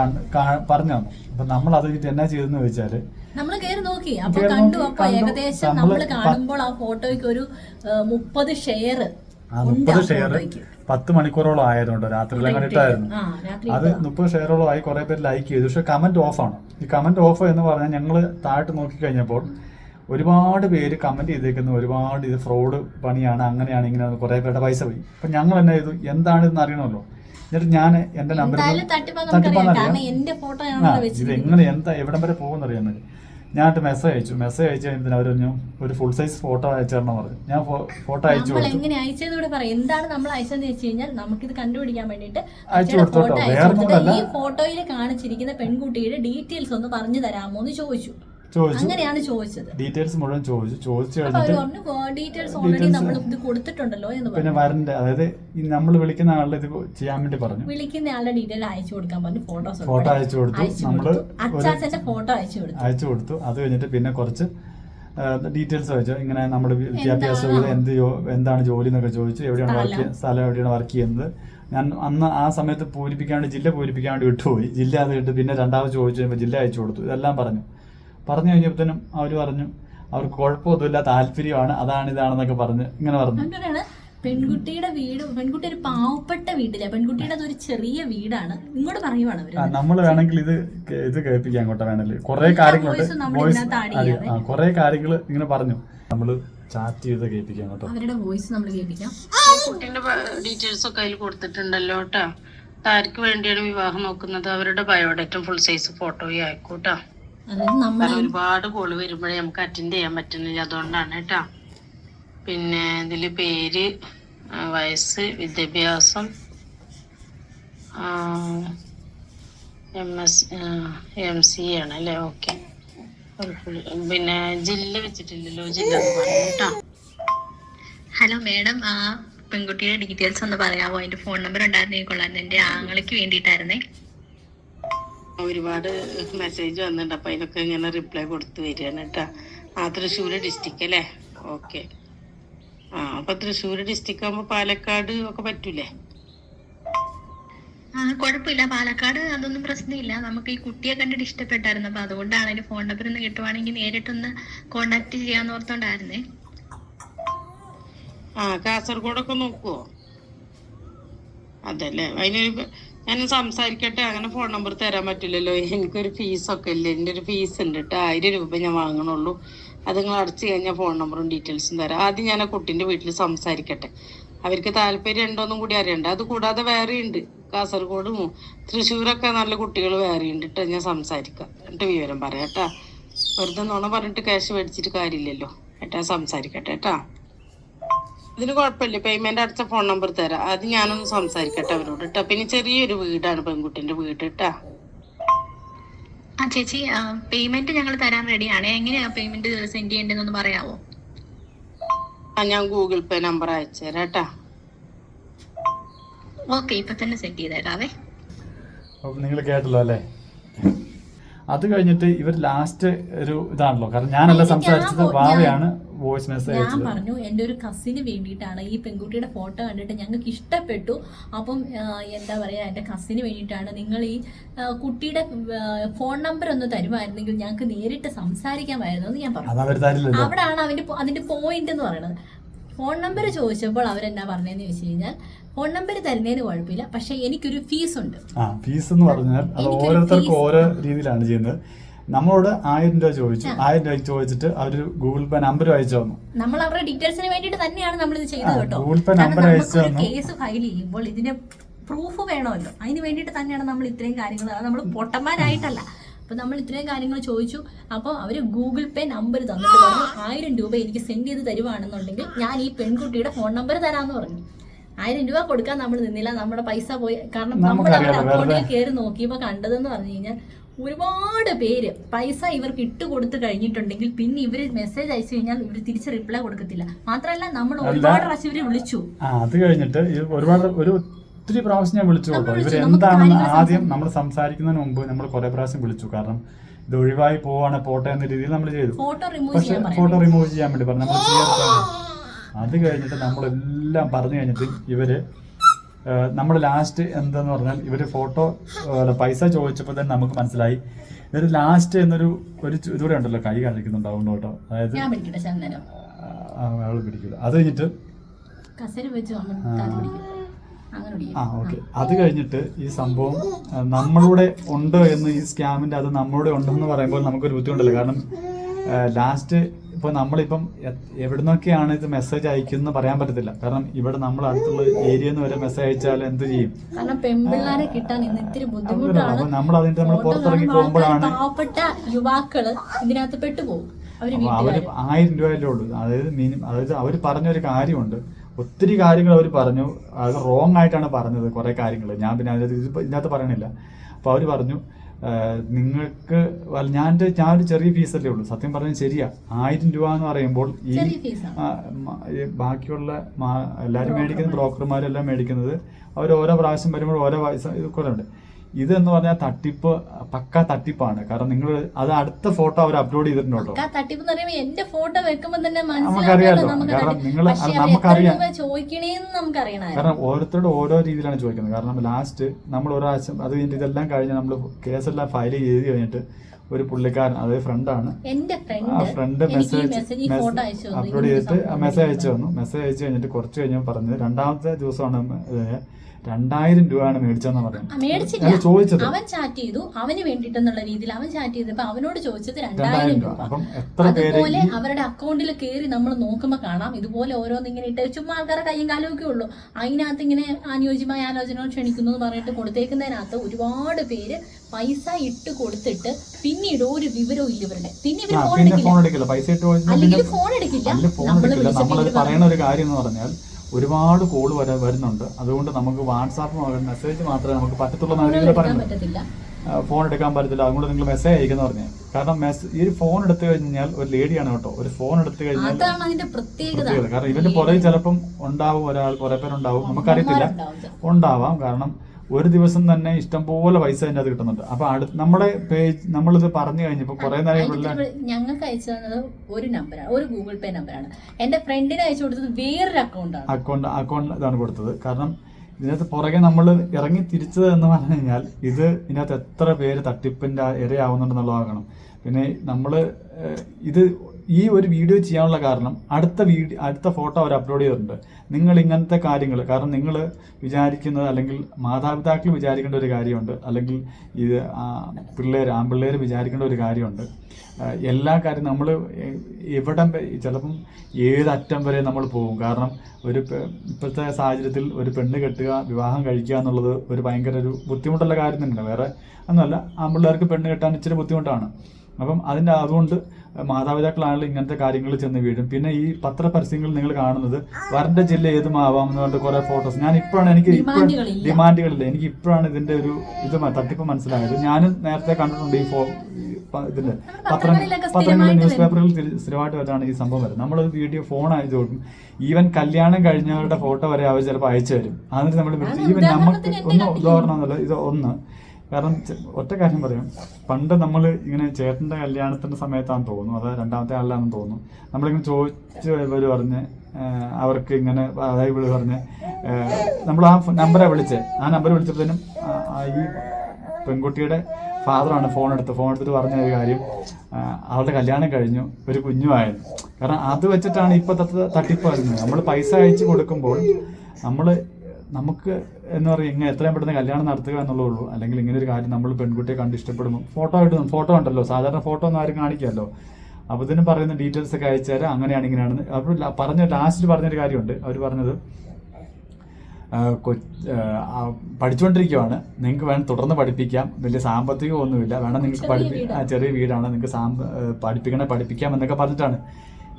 പറഞ്ഞു തന്നു. അപ്പൊ നമ്മൾ അത് കഴിഞ്ഞിട്ട് എന്നാ ചെയ്തെന്ന് ചോദിച്ചാൽ നമ്മൾ കയറി നോക്കി. അപ്പൊ കണ്ടു അപ്പൊ ഏകദേശം നമ്മൾ കാണുമ്പോൾ ആ ഫോട്ടോയ്ക്ക് ഒരു മുപ്പത് ഷെയർ മുപ്പത് ഷെയർ പത്ത് മണിക്കൂറോളം ആയതുകൊണ്ട് രാത്രിയിലെ കണ്ടിട്ടായിരുന്നു അത് മുപ്പത് ഷെയറോളം ആയി കുറെ പേര് ലൈക്ക് ചെയ്തു. പക്ഷെ കമന്റ് ഓഫ് ആണ്. ഈ കമന്റ് ഓഫ് എന്ന് പറഞ്ഞാൽ ഞങ്ങൾ താഴ്ത്ത് നോക്കി കഴിഞ്ഞപ്പോൾ ഒരുപാട് പേര് കമന്റ് ചെയ്തേക്കുന്ന ഒരുപാട് ഇത് ഫ്രോഡ് പണിയാണ് അങ്ങനെയാണ് ഇങ്ങനെയാണ് കുറെ പേരുടെ പൈസ പോയി. അപ്പൊ ഞങ്ങൾ എന്നാ ചെയ്തു? എന്താണ് ഇതെന്ന് അറിയണമല്ലോ. എന്നിട്ട് ഞാൻ എന്റെ നമ്പർ എന്തായാലും തട്ടിപ്പാന്ന് കാരണം എന്റെ ഫോട്ടോ ആ ആണല്ലോ ഇത് എങ്ങനെ എന്താ എവിടം വരെ പോകുമെന്ന് അറിയാൻ വേണ്ടി. ഞാനിട്ട് മെസ്സേജ് അയച്ചു. മെസ്സേജ് അയച്ചു കഴിഞ്ഞാൽ അവർ പറഞ്ഞു ഒരു ഫുൾ സൈസ് ഫോട്ടോ അയച്ചു തരണം പറഞ്ഞു. ഞാൻ ഫോട്ടോ അയച്ചു എങ്ങനെ അയച്ചതെന്ന് കൂടെ പറയാം. എന്താണ് നമ്മൾ അയച്ചതെന്ന് വെച്ച് കഴിഞ്ഞാൽ നമുക്കിത് കണ്ടുപിടിക്കാൻ വേണ്ടിയിട്ട് അയച്ചു കൊടുത്തോട്ടോ. വേറെ ഈ ഫോട്ടോയിൽ കാണിച്ചിരിക്കുന്ന പെൺകുട്ടിയുടെ ഡീറ്റെയിൽസ് ഒന്ന് പറഞ്ഞു തരാമോ എന്ന് ചോദിച്ചു. ചോദിച്ചു. അങ്ങനെയാണ് ചോദിച്ചത്. ഡീറ്റെയിൽസ് മുഴുവൻ ചോദിച്ചു. ചോദിച്ചു കഴിഞ്ഞിട്ട് പിന്നെ വരണ്ട. അതായത് നമ്മൾ വിളിക്കുന്ന ആളുടെ ഇത് ചെയ്യാൻ വേണ്ടി പറഞ്ഞു. വിളിക്കുന്ന ആളുടെ ഡീറ്റെയിൽ അയച്ചു കൊടുക്കാൻ പറഞ്ഞു ഫോട്ടോസ് ഫോട്ടോ അയച്ചു കൊടുത്തു. നമ്മൾ ഫോട്ടോ അയച്ചു കൊടുത്തു. അയച്ചു കൊടുത്തു. അത് കഴിഞ്ഞിട്ട് പിന്നെ കുറച്ച് ഡീറ്റെയിൽസ് ചോദിച്ചു. ഇങ്ങനെ നമ്മുടെ വിദ്യാഭ്യാസ എന്ത് എന്താണ് ജോലി എന്നൊക്കെ ചോദിച്ചു. എവിടെയാണ് വർക്ക് ചെയ്യുന്നത്? സ്ഥലം എവിടെയാണ് വർക്ക് ചെയ്യുന്നത്? ഞാൻ അന്ന് ആ സമയത്ത് പൂരിപ്പിക്കാണ്ട് ജില്ല പൂരിപ്പിക്കാണ്ട് വിട്ടുപോയി. ജില്ല അത് വിട്ട് പിന്നെ രണ്ടാമത് ചോദിച്ചു കഴിയുമ്പോൾ ജില്ല അയച്ചു കൊടുത്തു. ഇതെല്ലാം പറഞ്ഞു. പറഞ്ഞു കഴിഞ്ഞപ്പോഴത്തേനും അവർ പറഞ്ഞു അവർക്ക് കുഴപ്പമൊന്നുമില്ല താല്പര്യമാണ് അതാണ് ഇതാണെന്നൊക്കെ പറഞ്ഞു ഇങ്ങനെ പറഞ്ഞു. പെൺകുട്ടിയുടെ വീട് പെൺകുട്ടി ഒരു പാവപ്പെട്ട വീട്ടിലെ പെൺകുട്ടിയുടെ ഒരു ചെറിയ വീടാണ്. ഇങ്ങോട്ട് പറയുവാണ് നമ്മൾ വേണമെങ്കിൽ ഇത് ഇത് കേൾപ്പിക്കാം അങ്ങോട്ട് വേണമെങ്കിൽ കുറെ കാര്യങ്ങളുണ്ട്. കുറെ കാര്യങ്ങൾ ഇങ്ങനെ പറഞ്ഞു. നമ്മൾ ചാറ്റ് ചെയ്ത് കേൾപ്പിക്കാം കേട്ടോ അവരുടെ വോയിസ് നമ്മൾ കേൾപ്പിക്കാം. കുട്ടീന്റെ ഡീറ്റെയിൽസ് ഒക്കെ അതിൽ കൊടുത്തിട്ടുണ്ടല്ലോ കേട്ടോ ആർക്ക് വേണ്ടിയാണ് വിവാഹം നോക്കുന്നത്. അവരുടെ ബയോഡേറ്റും ഫുൾ സൈസ് ഫോട്ടോയും നമ്മൾ കാരണം ഒരുപാട് കോൾ വരുമ്പോഴേ നമുക്ക് അറ്റൻഡ് ചെയ്യാൻ പറ്റുന്നില്ല. അതുകൊണ്ടാണ് കേട്ടോ. പിന്നെ ഇതിൽ പേര് വയസ്സ് വിദ്യാഭ്യാസം എം എസ് എം സി ആണ് അല്ലേ? ഓക്കെ. പിന്നെ ജില്ല വെച്ചിട്ടില്ലല്ലോ ജില്ല കേട്ടോ. ഹലോ മാഡം ആ പെൺകുട്ടിയുടെ ഡീറ്റെയിൽസ് ഒന്ന് പറയാമോ? അതിന്റെ ഫോൺ നമ്പർ ഉണ്ടായിരുന്നെങ്കിൽ കൊള്ളാൻ എന്റെ ആങ്ങൾക്ക് വേണ്ടിയിട്ടായിരുന്നേ. ഒരുപാട് മെസ്സേജ് വന്നിട്ടുണ്ട് അപ്പൊ അതിനൊക്കെ ഇങ്ങനെ റിപ്ലൈ കൊടുത്തു വരികയാണ് കേട്ടോ. ആ തൃശ്ശൂര് ഡിസ്ട്രിക്ട് അല്ലേ? ഓക്കെ ആ അപ്പൊ തൃശ്ശൂര് ഡിസ്ട്രിക്ട് ആകുമ്പോ പാലക്കാട് ഒക്കെ പറ്റൂലേ? ആ കുഴപ്പമില്ല പാലക്കാട് അതൊന്നും പ്രശ്നമില്ല. നമുക്ക് ഈ കുട്ടിയെ കണ്ടിട്ട് ഇഷ്ടപ്പെട്ടായിരുന്നു. അപ്പൊ അതുകൊണ്ടാണ് അതിന്റെ ഫോൺ നമ്പർ ഒന്ന് കിട്ടുവാണെങ്കിൽ നേരിട്ടൊന്ന് കോണ്ടാക്ട് ചെയ്യാന്ന് ഓർത്തോണ്ടായിരുന്നേ. ആ കാസർഗോഡൊക്കെ നോക്കുവോ? അതല്ലേ. അതിനൊരു ഞാൻ സംസാരിക്കട്ടെ അങ്ങനെ ഫോൺ നമ്പർ തരാൻ പറ്റില്ലല്ലോ. എനിക്കൊരു ഫീസൊക്കെ ഇല്ലേ? എന്റെ ഒരു ഫീസ് ഉണ്ട് കേട്ടോ ആയിരം രൂപ ഞാൻ വാങ്ങണുള്ളൂ. അത് നിങ്ങൾ അടച്ചു കഴിഞ്ഞാൽ ഫോൺ നമ്പറും ഡീറ്റെയിൽസും തരാം. ആദ്യം ഞാൻ ആ കുട്ടീന്റെ വീട്ടിൽ സംസാരിക്കട്ടെ. അവർക്ക് താല്പര്യം ഉണ്ടോന്നും കൂടി അറിയണ്ട. അത് കൂടാതെ വേറെ ഉണ്ട്. കാസർഗോഡും തൃശ്ശൂരൊക്കെ നല്ല കുട്ടികൾ വേറെ ഉണ്ട് കേട്ടോ ഞാൻ സംസാരിക്കാം. എന്നിട്ട് വിവരം പറയാം കേട്ടാ വെറുതെ നോണം പറഞ്ഞിട്ട് ക്യാഷ് മേടിച്ചിട്ട് കാര്യമില്ലല്ലോ. ഏട്ടാ സംസാരിക്കട്ടെ കേട്ടാ ഇതിന് കുഴപ്പമില്ല. പേയ്മെന്റ് അടച്ച ഫോൺ നമ്പർ തരാം. അത് ഞാനൊന്ന് സംസാരിക്കട്ടെ അവരോട് കേട്ടോ പിന്നെ ചെറിയൊരു വീടാണ് പെൺകുട്ടിന്റെ വീട് കേട്ടാ ആ ചേച്ചി പേയ്മെന്റ് ഞങ്ങൾ തരാൻ റെഡിയാണ് എങ്ങനെയാ പേയ്മെന്റ് സെൻഡ് ചെയ്യേണ്ടതെന്ന് പറയാമോ ആ ഞാൻ ഗൂഗിൾ പേ നമ്പർ അയച്ചുതരാം കേട്ടാ ഓക്കെ ഇപ്പൊ തന്നെ സെൻഡ് ചെയ്തേക്കാവേ. നിങ്ങൾ കേട്ടല്ലോ അല്ലേ? അത് കഴിഞ്ഞിട്ട് ഇവർ ലാസ്റ്റ് ഒരു ഇതാണല്ലോ. കാരണം ഞാനല്ല സംസാരിച്ചത് വാവയാണ് വോയിസ് മെസ്സേജ് ഞാൻ പറഞ്ഞു എന്റെ ഒരു കസിന് വേണ്ടിയിട്ടാണ് ഈ പെൺകുട്ടിയുടെ ഫോട്ടോ കണ്ടിട്ട് ഞങ്ങൾക്ക് ഇഷ്ടപ്പെട്ടു. അപ്പം എന്താ പറയുക എന്റെ കസിന് വേണ്ടിയിട്ടാണ് നിങ്ങൾ ഈ കുട്ടിയുടെ ഫോൺ നമ്പർ ഒന്ന് തരുമായിരുന്നെങ്കിൽ ഞങ്ങൾക്ക് നേരിട്ട് സംസാരിക്കാമായിരുന്നു എന്ന് ഞാൻ പറഞ്ഞു. അവിടെയാണ് അവന്റെ അതിന്റെ അവന്റെ പോ- അതിന്റെ പോയിന്റ് എന്ന് പറയുന്നത്. ഫോൺ നമ്പർ ചോദിച്ചപ്പോൾ അവരെന്നാ പറഞ്ഞതെന്ന് ചോദിച്ചു കഴിഞ്ഞാൽ ഫോൺ നമ്പർ തരുന്നതിന് കുഴപ്പമില്ല പക്ഷെ എനിക്കൊരു ഫീസ് ഉണ്ട്. ആ ഫീസ് എന്ന് പറഞ്ഞാൽ അത് ഓരോരുത്തർക്കും ഓരോ രീതിയിലാണ് ചെയ്യുന്നത്. നമ്മളോട് ആയിരം രൂപ ചോദിച്ചു ആയിരം രൂപ ചോദിച്ചിട്ട് അവർ ഗൂഗിൾ പേ നമ്പർ അയച്ചു തന്നു. നമ്മൾ അവരുടെ ഡീറ്റെയിൽസിന് വേണ്ടിയിട്ട് തന്നെയാണ് നമ്മൾ ഇത് ചെയ്തത് കേട്ടോ. ഗൂഗിൾ പേ നമ്പർ അയച്ചു തന്നു. കേസ് ഫയൽ ചെയ്യുമ്പോൾ ഇതിന്റെ പ്രൂഫ് വേണമല്ലോ. അതിന് വേണ്ടിയിട്ട് തന്നെയാണ് നമ്മൾ ഇത്രയും കാര്യങ്ങൾ നമ്മൾ പൊട്ടന്മാരായിട്ടല്ല. അപ്പൊ നമ്മൾ ഇത്രയും കാര്യങ്ങൾ ചോദിച്ചു. അപ്പോൾ അവർ ഗൂഗിൾ പേ നമ്പർ തന്നിട്ട് പറഞ്ഞു ആയിരം രൂപ എനിക്ക് സെൻഡ് ചെയ്ത് തരുവാണെന്നുണ്ടെങ്കിൽ ഞാൻ ഈ പെൺകുട്ടിയുടെ ഫോൺ നമ്പർ തരാമെന്ന് പറഞ്ഞു. ആയിരം രൂപ കൊടുക്കാൻ നമ്മൾ നിന്നില്ല. നമ്മുടെ പൈസ പോയി. കാരണം നമ്മൾ അവരുടെ അക്കൗണ്ടിൽ കയറി നോക്കിയപ്പോൾ കണ്ടതെന്ന് പറഞ്ഞു കഴിഞ്ഞാൽ ഒരുപാട് പേര് പൈസ ഇവർക്ക് ഇട്ട് കൊടുത്തു കഴിഞ്ഞിട്ടുണ്ടെങ്കിൽ പിന്നെ ഇവർ മെസ്സേജ് അയച്ചു കഴിഞ്ഞാൽ ഇവർ തിരിച്ച് റിപ്ലൈ കൊടുക്കത്തില്ല. മാത്രമല്ല നമ്മൾ ഒരുപാട് പ്രാവശ്യം ഇവരെ വിളിച്ചു. അത് കഴിഞ്ഞിട്ട് ഒരുപാട് ഒരു ഒത്തിരി പ്രാവശ്യം ഞാൻ വിളിച്ചു കേട്ടോ. ഇവർ എന്താണെന്ന് ആദ്യം നമ്മൾ സംസാരിക്കുന്നതിന് മുമ്പ് നമ്മൾ കുറെ പ്രാവശ്യം വിളിച്ചു. കാരണം ഇത് ഒഴിവായി പോവാണ് പോട്ടെ എന്ന രീതിയിൽ നമ്മൾ ചെയ്തു. പക്ഷെ ഫോട്ടോ റിമൂവ് ചെയ്യാൻ വേണ്ടി പറഞ്ഞു. നമ്മൾ അത് കഴിഞ്ഞിട്ട് നമ്മളെല്ലാം പറഞ്ഞു കഴിഞ്ഞിട്ട് ഇവർ നമ്മൾ ലാസ്റ്റ് എന്തെന്ന് പറഞ്ഞാൽ ഇവർ ഫോട്ടോ പൈസ ചോദിച്ചപ്പോൾ തന്നെ നമുക്ക് മനസ്സിലായി. ഇവർ ലാസ്റ്റ് എന്നൊരു ഒരു ഇതുകൂടെ ഉണ്ടല്ലോ കൈ കാണിക്കുന്നുണ്ടാവും കേട്ടോ. അതായത് അയാൾ പിടിക്കില്ല. അത് കഴിഞ്ഞിട്ട് ആ ഓക്കെ. അത് കഴിഞ്ഞിട്ട് ഈ സംഭവം നമ്മളുടെ ഉണ്ട് എന്ന് ഈ സ്കാമിന്റെ അത് നമ്മളുടെ ഉണ്ടെന്ന് പറയുമ്പോൾ നമുക്കൊരു ബുദ്ധിമുട്ടില്ല? കാരണം ലാസ്റ്റ് ഇപ്പൊ നമ്മളിപ്പം എവിടുന്നൊക്കെയാണ് ഇത് മെസ്സേജ് അയക്കുന്നത് പറയാൻ പറ്റത്തില്ല. കാരണം ഇവിടെ നമ്മൾ അടുത്തുള്ള ഏരിയ വരെ മെസ്സേജ് അയച്ചാൽ എന്ത് ചെയ്യും? അപ്പൊ നമ്മൾ അതിന്റെ നമ്മൾ പുറത്തിറങ്ങി പോകുമ്പോഴാണ് യുവാക്കൾ ഇതിനകത്ത് പെട്ടുപോകും. അവർ ആയിരം രൂപയല്ലേ ഉള്ളൂ. അതായത് മിനിമം അതായത് അവർ പറഞ്ഞൊരു കാര്യമുണ്ട്. ഒത്തിരി കാര്യങ്ങൾ അവർ പറഞ്ഞു. അത് റോങ് ആയിട്ടാണ് പറഞ്ഞത് കുറെ കാര്യങ്ങൾ. ഞാൻ പിന്നെ അതിനകത്ത് ഇതിനകത്ത് പറയണില്ല. അപ്പൊ അവർ പറഞ്ഞു നിങ്ങൾക്ക് ഞാൻ ഞാൻ ഒരു ചെറിയ ഫീസല്ലേ ഉള്ളൂ. സത്യം പറഞ്ഞാൽ ശരിയാ. ആയിരം രൂപ എന്ന് പറയുമ്പോൾ ഈ ബാക്കിയുള്ള എല്ലാവരും മേടിക്കുന്ന ബ്രോക്കർമാരെല്ലാം മേടിക്കുന്നത് അവർ ഓരോ പ്രാവശ്യം വരുമ്പോൾ ഓരോ പൈസ ഇത് കുറെ ഉണ്ട് ഇതെന്ന് പറഞ്ഞാൽ തട്ടിപ്പ് പക്ക തട്ടിപ്പാണ്. കാരണം നിങ്ങൾ അത് അടുത്ത ഫോട്ടോ അവർ അപ്ലോഡ് ചെയ്തിട്ടുണ്ടോ? തട്ടിപ്പ് എന്ന് പറയുമ്പോ എന്റെ ഫോട്ടോ തന്നെ നമുക്കറിയാലോ. കാരണം എത്ര നമുക്കറിയാം. കാരണം ഓരോരുത്തരുടെ ഓരോ രീതിയിലാണ് ചോദിക്കുന്നത്. കാരണം ലാസ്റ്റ് നമ്മൾ ഒരാഴ്ച അത് കഴിഞ്ഞിട്ട് ഇതെല്ലാം കഴിഞ്ഞ് നമ്മൾ കേസെല്ലാം ഫയൽ ചെയ്ത് കഴിഞ്ഞിട്ട് ഒരു പുള്ളിക്കാരൻ അതായത് ഫ്രണ്ടാണ് ആ ഫ്രണ്ട് മെസ്സേജ് അപ്ലോഡ് ചെയ്തിട്ട് ആ മെസ്സേജ് അയച്ചു തന്നു. മെസ്സേജ് അയച്ചു കഴിഞ്ഞിട്ട് കുറച്ച് കഴിഞ്ഞ് പറഞ്ഞത് രണ്ടാമത്തെ ദിവസമാണ് രണ്ടായിരം രൂപയാണ് മേടിച്ചതെന്ന് പറഞ്ഞു ചോദിച്ചത്. അവൻ ചാറ്റ് ചെയ്തു. അവന് വേണ്ടിട്ടെന്നുള്ള രീതിയിൽ അവൻ ചാറ്റ് ചെയ്തപ്പോ അവനോട് ചോദിച്ചത് രണ്ടായിരം രൂപ. അതുപോലെ അവരുടെ അക്കൗണ്ടിൽ കയറി നമ്മൾ നോക്കുമ്പോൾ കാണാം. ഇതുപോലെ ഓരോന്ന് ഇങ്ങനെ ഇട്ട് ചുമ്മാ ആൾക്കാരുടെ കയ്യും കാലും ഒക്കെ ഉള്ളൂ. അതിനകത്ത് ഇങ്ങനെ അനുയോജ്യമായ ആലോചനകൾ ക്ഷണിക്കുന്നു എന്ന് പറഞ്ഞിട്ട് കൊടുത്തേക്കുന്നതിനകത്ത് ഒരുപാട് പേര് പൈസ ഇട്ട് കൊടുത്തിട്ട് പിന്നീട് ഒരു വിവരവും ഇല്ല ഇവരുടെ. പിന്നെ ഇവർ ഫോൺ എടുക്കില്ല. അല്ലെങ്കിൽ ഫോൺ എടുക്കില്ല. ഫോൺ നമ്മൾ എടുക്കില്ല. നമ്മളത് പറയുന്ന ഒരു കാര്യം എന്ന് പറഞ്ഞാൽ ഒരുപാട് കോൾ വര വരുന്നുണ്ട്. അതുകൊണ്ട് നമുക്ക് വാട്സാപ്പ് മെസ്സേജ് മാത്രമേ നമുക്ക് പറ്റത്തുള്ളൂ എന്നാണ് ഇതിൽ പറയുന്നത്. പറ്റത്തില്ല. ഫോൺ എടുക്കാൻ പറ്റത്തില്ല. അതുകൊണ്ട് നിങ്ങൾ മെസ്സേജ് അയക്കുന്ന പറഞ്ഞു. കാരണം മെസ് ഈ ഒരു ഫോൺ എടുത്തു കഴിഞ്ഞാൽ ഒരു ലേഡിയാണ് കേട്ടോ. ഒരു ഫോൺ എടുത്തു കഴിഞ്ഞാൽ പ്രത്യേകത. കാരണം ഇവന്റെ പുറകിൽ ചിലപ്പം ഉണ്ടാവും ഒരാൾ കുറെ പേരുണ്ടാവും. നമുക്കറിയത്തില്ല. ഉണ്ടാവാം. കാരണം ഒരു ദിവസം തന്നെ ഇഷ്ടംപോലെ പൈസ അതിന്റെ അത് കിട്ടുന്നുണ്ട്. അപ്പൊ അടുത്ത് നമ്മുടെ പേജ് നമ്മളിത് പറഞ്ഞു കഴിഞ്ഞപ്പോൾ കുറെ നേരം ഞങ്ങൾക്ക് അയച്ചു തന്നത് ഒരു നമ്പറാണ് ഒരു ഗൂഗിൾ പേ നമ്പറാണ് എന്റെ ഫ്രണ്ടിന് അയച്ചു കൊടുത്തത് വേറൊരു അക്കൗണ്ടാണ് അക്കൗണ്ട് അക്കൗണ്ട് ഇതാണ് കൊടുത്തത്. കാരണം ഇതിനകത്ത് പുറകെ നമ്മൾ ഇറങ്ങി തിരിച്ചത് എന്ന് പറഞ്ഞു കഴിഞ്ഞാൽ ഇത് ഇതിനകത്ത് എത്ര പേര് തട്ടിപ്പിന്റെ ഇരയാവുന്നുണ്ടെന്നുള്ളതാകണം. പിന്നെ നമ്മൾ ഇത് ഈ ഒരു വീഡിയോ ചെയ്യാനുള്ള കാരണം അടുത്ത വീഡിയോ അടുത്ത ഫോട്ടോ അവർ അപ്ലോഡ് ചെയ്തിട്ടുണ്ട്. നിങ്ങൾ ഇങ്ങനത്തെ കാര്യങ്ങൾ കാരണം നിങ്ങൾ വിചാരിക്കുന്നത് അല്ലെങ്കിൽ മാതാപിതാക്കൾ വിചാരിക്കേണ്ട ഒരു കാര്യമുണ്ട്. അല്ലെങ്കിൽ ഇത് പിള്ളേർ ആൺപിള്ളേർ വിചാരിക്കേണ്ട ഒരു കാര്യമുണ്ട്. എല്ലാ കാര്യം നമ്മൾ എവിടം ചിലപ്പം ഏതറ്റം വരെ നമ്മൾ പോകും. കാരണം ഒരു ഇപ്പോഴത്തെ സാഹചര്യത്തിൽ ഒരു പെണ്ണ് കെട്ടുക വിവാഹം കഴിക്കുക എന്നുള്ളത് ഒരു ഭയങ്കര ഒരു ബുദ്ധിമുട്ടുള്ള കാര്യം തന്നെയാണ്. വേറെ ഒന്നുമല്ല. ആൺപിള്ളേർക്ക് പെണ്ണ് കെട്ടാൻ ഇച്ചിരി ബുദ്ധിമുട്ടാണ്. അപ്പം അതിന്റെ അതുകൊണ്ട് മാതാപിതാക്കളാണെങ്കിലും ഇങ്ങനത്തെ കാര്യങ്ങൾ ചെന്ന് വീഴും. പിന്നെ ഈ പത്രപരസ്യങ്ങൾ നിങ്ങൾ കാണുന്നത് വരന്റെ ജില്ല ഏതുമാവാം എന്ന് പറഞ്ഞിട്ട് കുറെ ഫോട്ടോസ് ഞാൻ ഇപ്പോഴാണ് എനിക്ക് ഇപ്പോഴും ഡിമാൻഡുകളില്ല. എനിക്ക് ഇപ്പോഴാണ് ഇതിന്റെ ഒരു ഇത് തട്ടിപ്പ് മനസ്സിലായത്. ഞാനും നേരത്തെ കണ്ടിട്ടുണ്ട് ഈ ഫോ ഇതിന്റെ പത്രം പത്രങ്ങളിൽ ന്യൂസ് പേപ്പറുകൾ സ്ഥിരമായിട്ട് വരാണ് ഈ സംഭവം വരുന്നത്. നമ്മൾ വീഡിയോ ഫോൺ അയച്ചു കൊടുക്കും ഈവൻ കല്യാണം കഴിഞ്ഞവരുടെ ഫോട്ടോ വരെ അവർ ചിലപ്പോൾ അയച്ചു തരും. അതിന് നമ്മൾ ഈവൻ നമുക്ക് ഒന്ന് ഉദാഹരണം എന്നുള്ളത് ഇത് ഒന്ന് കാരണം ഒറ്റ കാര്യം പറയാം. പണ്ട് നമ്മൾ ഇങ്ങനെ ചേട്ടന്റെ കല്യാണത്തിന്റെ സമയത്താണെന്ന് തോന്നുന്നു. അത് രണ്ടാമത്തെ ആളിലാണെന്ന് തോന്നുന്നു. നമ്മളിങ്ങനെ ചോദിച്ച് ഇവർ പറഞ്ഞ് അവർക്ക് ഇങ്ങനെ അതായത് വിളി പറഞ്ഞ് നമ്മൾ ആ നമ്പറെ വിളിച്ച്. ആ നമ്പർ വിളിച്ചപ്പോഴത്തേനും ഈ പെൺകുട്ടിയുടെ ഫാദറാണ് ഫോൺ എടുത്ത് ഫോൺ എടുത്തിട്ട് പറഞ്ഞ ഒരു കാര്യം അവളുടെ കല്യാണം കഴിഞ്ഞു ഒരു കുഞ്ഞുമായിരുന്നു കാരണം അത് വെച്ചിട്ടാണ് ഇപ്പോഴത്തെ തട്ടിപ്പ് വരുന്നത്. നമ്മൾ പൈസ അയച്ചു കൊടുക്കുമ്പോൾ നമ്മൾ നമുക്ക് എന്ന് പറയും ഇങ്ങനെ എത്രയും പെട്ടെന്ന് കല്യാണം നടത്തുക എന്നുള്ളേ ഉള്ളൂ അല്ലെങ്കിൽ ഇങ്ങനെ ഒരു കാര്യം നമ്മൾ പെൺകുട്ടിയെ കണ്ട് ഇഷ്ടപ്പെടുമ്പോൾ ഫോട്ടോ ആയിട്ട് ഫോട്ടോ ഉണ്ടല്ലോ. സാധാരണ ഫോട്ടോ ഒന്നും ആരും കാണിക്കാമല്ലോ. അപ്പോൾ ഇതിന് പറയുന്ന ഡീറ്റെയിൽസ് ഒക്കെ അയച്ചാൽ അങ്ങനെയാണ് ഇങ്ങനെയാണ്. അപ്പോൾ പറഞ്ഞ ലാസ്റ്റ് പറഞ്ഞൊരു കാര്യമുണ്ട്. അവർ പറഞ്ഞത് പഠിച്ചുകൊണ്ടിരിക്കുവാണ്. നിങ്ങൾക്ക് വേണം തുടർന്ന് പഠിപ്പിക്കാം. വലിയ സാമ്പത്തികമൊന്നുമില്ല. വേണം നിങ്ങൾക്ക് പഠിപ്പി ചെറിയ വീടാണ്. നിങ്ങൾക്ക് സാമ്പ പഠിപ്പിക്കണേ പഠിപ്പിക്കാം എന്നൊക്കെ പറഞ്ഞിട്ടാണ്.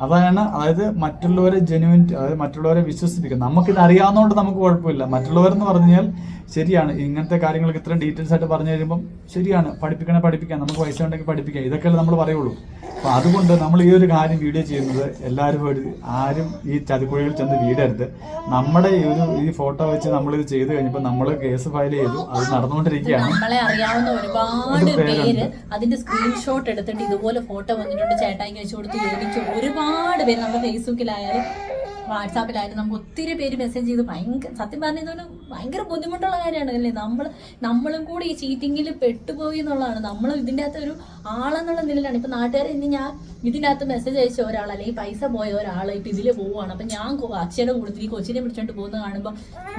അതാണ് അതായത് മറ്റുള്ളവരെ ജെനുവിൻ അതായത് മറ്റുള്ളവരെ വിശ്വസിപ്പിക്കുക നമുക്കിത് അറിയാവുന്നതുകൊണ്ട് നമുക്ക് കുഴപ്പമില്ല. മറ്റുള്ളവരെന്ന് പറഞ്ഞാൽ ശരിയാണ്. ഇങ്ങനത്തെ കാര്യങ്ങളൊക്കെ ഇത്രയും ഡീറ്റെയിൽസ് ആയിട്ട് പറഞ്ഞു കഴിയുമ്പം ശരിയാണ്. പഠിപ്പിക്കണേ പഠിപ്പിക്കാം. നമുക്ക് പൈസ ഉണ്ടെങ്കിൽ പഠിപ്പിക്കാം. ഇതൊക്കെയല്ലേ നമ്മൾ പറയുള്ളൂ. അപ്പൊ അതുകൊണ്ട് നമ്മൾ ഈ ഒരു കാര്യം വീഡിയോ ചെയ്യുന്നത് എല്ലാവരും ഒരു ആരും ഈ ചതിക്കുഴികളിൽ ചെന്ന് വീടരുത്. നമ്മുടെ ഈ ഒരു ഈ ഫോട്ടോ വെച്ച് നമ്മൾ ഇത് ചെയ്ത് കഴിഞ്ഞപ്പോൾ നമ്മൾ കേസ് ഫയൽ ചെയ്തു. അത് നടന്നുകൊണ്ടിരിക്കുകയാണ്. നമ്മളെ അറിയാവുന്ന ഒരുപാട് പേര് അതിന്റെ സ്ക്രീൻഷോട്ട് എടുത്തിട്ട് ഇതുപോലെ ഫോട്ടോ വന്നിട്ടുണ്ട്. ചേട്ടായിക്ക് അയച്ചു കൊടുത്തു എനിക്ക് ഒരുപാട് പേര് നമ്മുടെ ഫേസ്ബുക്കിലായാലും വാട്സാപ്പിലായാലും നമുക്ക് ഒത്തിരി പേര് മെസ്സേജ് ചെയ്ത് ഭയങ്കര സത്യം പറഞ്ഞതൊരു ഭയങ്കര ബുദ്ധിമുട്ടുള്ള കാര്യമാണ് അല്ലേ നമ്മൾ നമ്മളും കൂടി ഈ ചീറ്റിങ്ങിൽ പെട്ടുപോയി എന്നുള്ളതാണ്. നമ്മൾ ഇതിന്റെ അകത്ത് ഒരു ആളെന്നുള്ള നിലയിലാണ്. ഇപ്പം നാട്ടുകാർ ഇനി ഞാൻ ഇതിനകത്ത് മെസ്സേജ് അയച്ച ഒരാൾ അല്ലെങ്കിൽ പൈസ പോയ ഒരാൾ ഇപ്പം ഇതിൽ പോവുകയാണ് അപ്പം ഞാൻ അച്ഛനെ അച്ഛയുടെ കൂടുതൽ ഈ കൊച്ചിനെ പിടിച്ചോണ്ട് പോകുന്ന കാണുമ്പോൾ